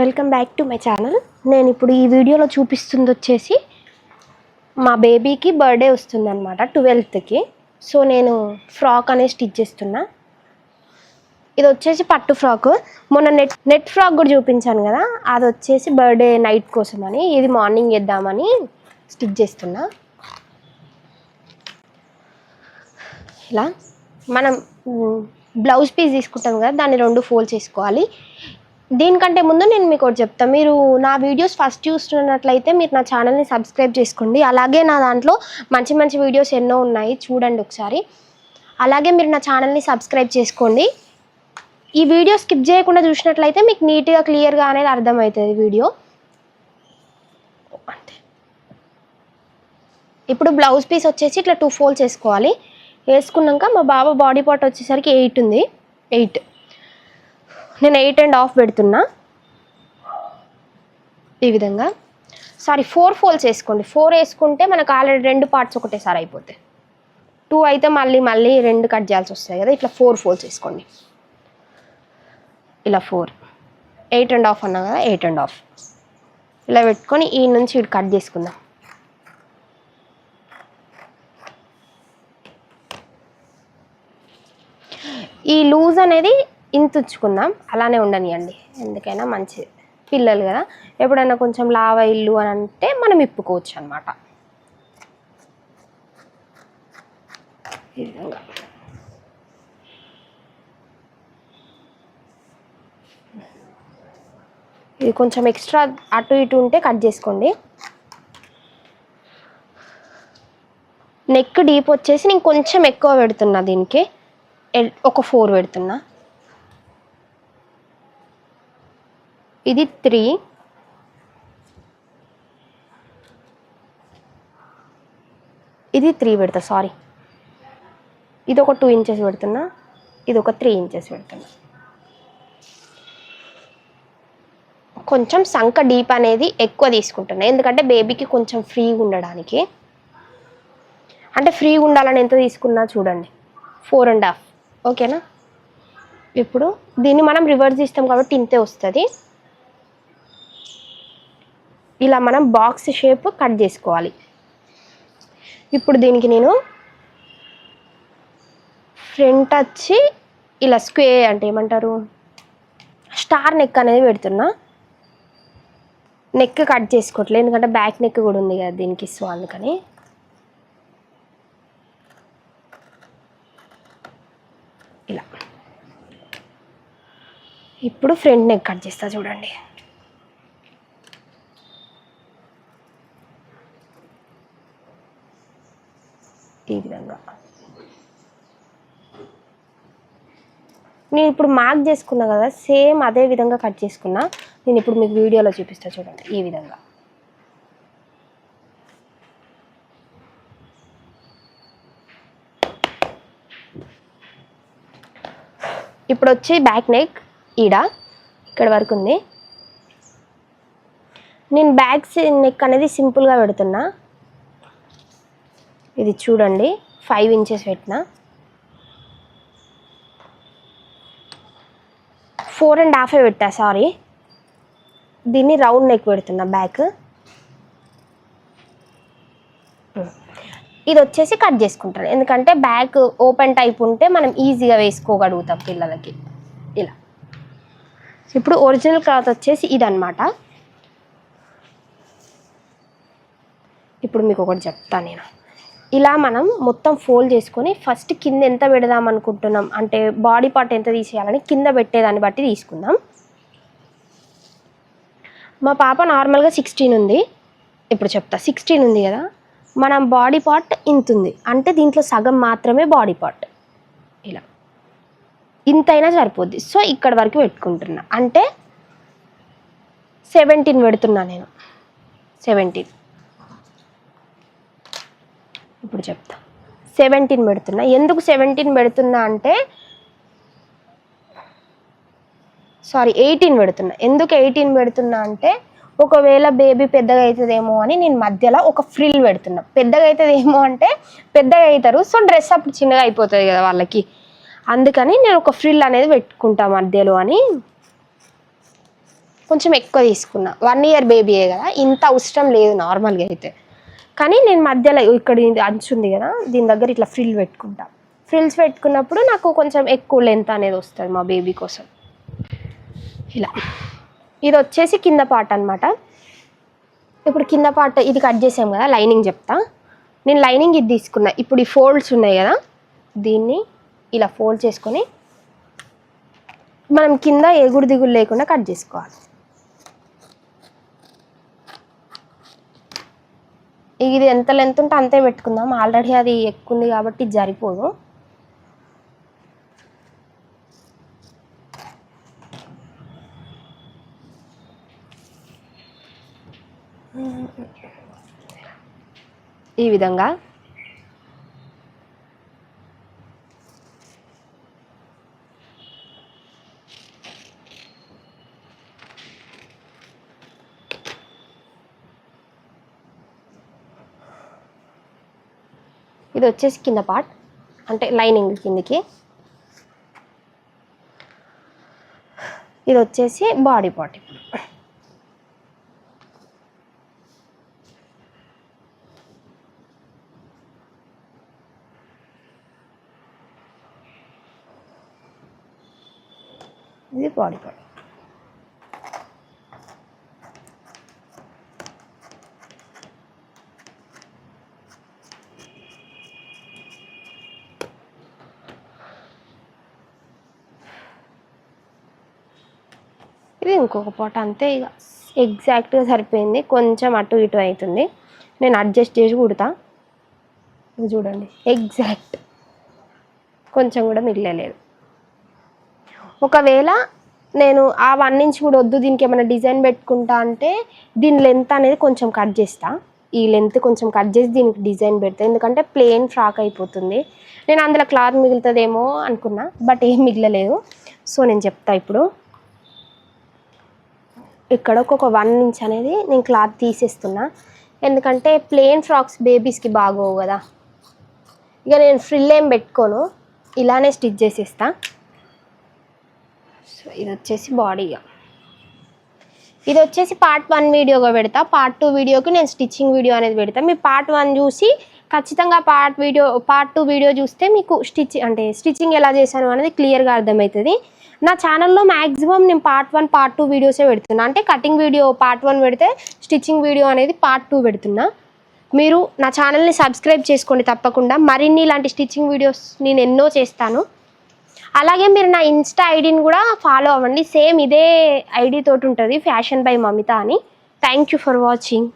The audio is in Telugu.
Welcome back to my channel. నేను ఇప్పుడు ఈ వీడియోలో చూపిస్తుంది వచ్చేసి మా బేబీకి బర్త్డే వస్తుంది అనమాట ట్వెల్త్కి. సో నేను ఫ్రాక్ అనేది స్టిచ్ చేస్తున్నా. ఇది వచ్చేసి పట్టు ఫ్రాక్. మొన్న నెట్ నెట్ ఫ్రాక్ కూడా చూపించాను కదా అది వచ్చేసి బర్త్డే నైట్ కోసం అని ఇది మార్నింగ్ వేద్దామని స్టిచ్ చేస్తున్నా. ఇలా మనం బ్లౌజ్ పీస్ తీసుకుంటాం కదా దాన్ని రెండు ఫోల్డ్ చేసుకోవాలి. దీనికంటే ముందు నేను మీకు ఒకటి చెప్తాను మీరు నా వీడియోస్ ఫస్ట్ చూస్తున్నట్లయితే మీరు నా ఛానల్ని సబ్స్క్రైబ్ చేసుకోండి. అలాగే నా దాంట్లో మంచి మంచి వీడియోస్ ఎన్నో ఉన్నాయి. చూడండి ఒకసారి. అలాగే మీరు నా ఛానల్ని సబ్స్క్రైబ్ చేసుకోండి. ఈ వీడియో స్కిప్ చేయకుండా చూసినట్లయితే మీకు నీట్గా క్లియర్గా అనేది అర్థమవుతుంది వీడియో. అంతే ఇప్పుడు బ్లౌజ్ పీస్ వచ్చేసి ఇట్లా టూ ఫోల్డ్స్ వేసుకోవాలి. వేసుకున్నాక మా బాబా బాడీ పార్ట్ వచ్చేసరికి ఎయిట్ ఉంది. ఎయిట్. నేను ఎయిట్ అండ్ హాఫ్ పెడుతున్నా. ఈ విధంగా. సారీ ఫోర్ ఫోల్స్ వేసుకోండి. ఫోర్ వేసుకుంటే మనకు ఆల్రెడీ రెండు పార్ట్స్ ఒకటేసారి అయిపోతాయి. టూ అయితే మళ్ళీ మళ్ళీ రెండు కట్ చేయాల్సి వస్తాయి కదా. ఇట్లా ఫోర్ ఫోల్స్ వేసుకోండి. ఇలా ఫోర్ ఎయిట్ అండ్ హాఫ్ అన్నా కదా ఎయిట్ అండ్ హాఫ్ ఇలా పెట్టుకొని ఈ నుంచి ఇటు కట్ చేసుకుందాం. ఈ లూజ్ అనేది ఇంత ఉంచుకుందాం అలానే ఉండనియండి. ఎందుకైనా మంచిది. పిల్లలు కదా. ఎప్పుడైనా కొంచెం లావ ఇల్లు అని అంటే మనం ఇప్పుకోవచ్చు అనమాట ఈ విధంగా. ఇది కొంచెం ఎక్స్ట్రా అటు ఇటు ఉంటే కట్ చేసుకోండి. నెక్ డీప్ వచ్చేసి నేను కొంచెం ఎక్కువ పెడుతున్నా దీనికి. ఒక ఫోర్ పెడుతున్నా. ఇది త్రీ. ఇది త్రీ పెడతా సారీ ఇది ఒక టూ ఇంచెస్ పెడుతున్నా ఇది ఒక త్రీ ఇంచెస్ పెడుతున్నా. కొంచెం సంక డీప్ అనేది ఎక్కువ తీసుకుంటున్నా ఎందుకంటే బేబీకి కొంచెం ఫ్రీగా ఉండడానికి. అంటే ఫ్రీగా ఉండాలని ఎంత తీసుకున్నా చూడండి ఫోర్ అండ్ హాఫ్ ఓకేనా ఇప్పుడు దీన్ని మనం రివర్స్ ఇస్తాం కాబట్టి ఇంతే వస్తుంది. ఇలా మనం బాక్స్ షేప్ కట్ చేసుకోవాలి. ఇప్పుడు దీనికి నేను ఫ్రంట్ వచ్చి ఇలా స్క్వే అంటే ఏమంటారు? స్టార్ నెక్ అనేది పెడుతున్నా. నెక్ కట్ చేసుకోవట్లేదు ఎందుకంటే బ్యాక్ నెక్ కూడా ఉంది కదా దీనికి సో అందుకని. ఇలా. ఇప్పుడు ఫ్రంట్ నెక్ కట్ చేస్తా చూడండి. ఈ విధంగా నేను ఇప్పుడు మార్క్ చేసుకున్నా కదా సేమ్ అదే విధంగా కట్ చేసుకున్నా నేను ఇప్పుడు మీకు వీడియోలో చూపిస్తా చూడండి ఈ విధంగా. ఇప్పుడు వచ్చి బ్యాక్ నెక్ ఈడ ఇక్కడ వరకు ఉంది. నేను బ్యాక్ నెక్ అనేది సింపుల్గా పెడుతున్నా. ఇది చూడండి ఫైవ్ ఇంచెస్ పెట్టిన. ఫోర్ అండ్ హాఫ్ పెట్టా సారీ దీన్ని రౌండ్ నెక్ పెడుతున్నా బ్యాక్ ఇది వచ్చేసి కట్ చేసుకుంటాను ఎందుకంటే బ్యాక్ ఓపెన్ టైప్ ఉంటే మనం ఈజీగా వేసుకోగలుగుతాం పిల్లలకి. ఇలా. ఇప్పుడు ఒరిజినల్ క్లాత్ వచ్చేసి ఇదన్నమాట. ఇప్పుడు మీకు ఒకటి చెప్తాను నేను. ఇలా మనం మొత్తం ఫోల్డ్ చేసుకొని ఫస్ట్ కింద ఎంత పెడదాం అనుకుంటున్నాం? అంటే బాడీ పార్ట్ ఎంత తీసేయాలని కింద పెట్టేదాన్ని బట్టి తీసుకుందాం. మా పాప నార్మల్గా సిక్స్టీన్ ఉంది. ఇప్పుడు చెప్తా సిక్స్టీన్ ఉంది కదా? మనం బాడీ పార్ట్ ఇంత ఉంది. అంటే దీంట్లో సగం మాత్రమే బాడీ పార్ట్. ఇలా. ఇంతైనా సరిపోద్ది. సో ఇక్కడ వరకు పెట్టుకుంటున్నా. అంటే సెవెంటీన్ పెడుతున్నా నేను. సెవెంటీన్ ఇప్పుడు చెప్తా. సెవెంటీన్ పెడుతున్నా. ఎందుకు సెవెంటీన్ పెడుతున్నా అంటే సారీ ఎయిటీన్ పెడుతున్నా. ఎందుకు ఎయిటీన్ పెడుతున్నా అంటే ఒకవేళ బేబీ పెద్దగా అవుతుందేమో అని నేను మధ్యలో ఒక ఫ్రిల్ పెడుతున్నా. పెద్దగా అవుతుందేమో అంటే పెద్దగా అవుతారు సో డ్రెస్ అప్పుడు చిన్నగా అయిపోతుంది కదా వాళ్ళకి. అందుకని నేను ఒక ఫ్రిల్ అనేది పెట్టుకుంటా మధ్యలో అని కొంచెం ఎక్కువ తీసుకున్నా. వన్ ఇయర్ బేబీయే కదా. ఇంత అవసరం లేదు నార్మల్గా అయితే. కానీ నేను మధ్యలో ఇక్కడ అంచు ఉంది కదా దీని దగ్గర ఇట్లా ఫ్రిల్ పెట్టుకుంటా. ఫ్రిల్స్ పెట్టుకున్నప్పుడు నాకు కొంచెం ఎక్కువ లెంత్ అనేది వస్తుంది మా బేబీ కోసం. ఇలా. ఇది వచ్చేసి కింద పార్ట్ అనమాట ఇప్పుడు కింద పార్ట్ ఇది కట్ చేసాం కదా లైనింగ్ చెప్తా. నేను లైనింగ్ ఇది తీసుకున్నా. ఇప్పుడు ఈ ఫోల్డ్స్ ఉన్నాయి కదా దీన్ని ఇలా ఫోల్డ్ చేసుకొని మనం కింద ఎగుడు దిగులు లేకుండా కట్ చేసుకోవాలి. ఇది ఎంత లెంత్ ఉంటే అంతే పెట్టుకుందాం. ఆల్రెడీ అది ఎక్కువ ఉంది కాబట్టి జరిపోదు సరిపోదు. ఈ విధంగా ఇది వచ్చేసి కింద పార్ట్ అంటే లైనింగ్ కిందికి. ఇది వచ్చేసి బాడీ పార్ట్ ఇది బాడీ పార్ట్ ఇది ఇంకొక పూట అంతే ఇక ఎగ్జాక్ట్గా సరిపోయింది. కొంచెం అటు ఇటు అవుతుంది నేను అడ్జస్ట్ చేసి కుడతా. చూడండి. ఎగ్జాక్ట్ కొంచెం కూడా మిగిలలేదు ఒకవేళ నేను ఆ వన్ ఇంచ్ కూడా వద్దు దీనికి ఏమైనా డిజైన్ పెట్టుకుంటా అంటే దీని లెంత్ అనేది కొంచెం కట్ చేస్తా. ఈ లెంత్ కొంచెం కట్ చేసి దీనికి డిజైన్ పెడతా. ఎందుకంటే ప్లెయిన్ ఫ్రాక్ అయిపోతుంది. నేను అందులో క్లాత్ మిగులుతుందేమో అనుకున్నా బట్ ఏం మిగలలేదు. సో నేను చెప్తా ఇప్పుడు. ఇక్కడ ఒక వన్ ఇంచ్ అనేది నేను క్లాత్ తీసేస్తున్నా. ఎందుకంటే ప్లెయిన్ ఫ్రాక్స్ బేబీస్కి బాగోవు కదా. ఇక నేను ఫ్రిల్ ఏం పెట్టుకోను. ఇలానే స్టిచ్ చేసేస్తా. సో ఇది వచ్చేసి బాడీగా ఇది వచ్చేసి పార్ట్ వన్ వీడియోగా పెడతా. పార్ట్ టూ వీడియోకి నేను స్టిచ్చింగ్ వీడియో అనేది పెడతా. మీ పార్ట్ వన్ చూసి ఖచ్చితంగా part video part two video చూస్తే మీకు స్టిచ్ అంటే స్టిచ్చింగ్ ఎలా చేశాను అనేది క్లియర్గా అర్థమవుతుంది. నా ఛానల్లో మ్యాక్సిమం నేను పార్ట్ వన్ పార్ట్ టూ వీడియోసే పెడుతున్నా. అంటే కటింగ్ వీడియో పార్ట్ వన్ పెడితే స్టిచ్చింగ్ వీడియో అనేది పార్ట్ టూ పెడుతున్నా. మీరు నా ఛానల్ని సబ్స్క్రైబ్ చేసుకోండి తప్పకుండా. మరిన్ని ఇలాంటి స్టిచ్చింగ్ వీడియోస్ నేను ఎన్నో చేస్తాను. అలాగే మీరు నా ఇన్స్టా ఐడిని కూడా ఫాలో అవ్వండి. సేమ్ ఇదే ఐడి తోటి ఉంటుంది ఫ్యాషన్ బై మమిత అని. Thank you for watching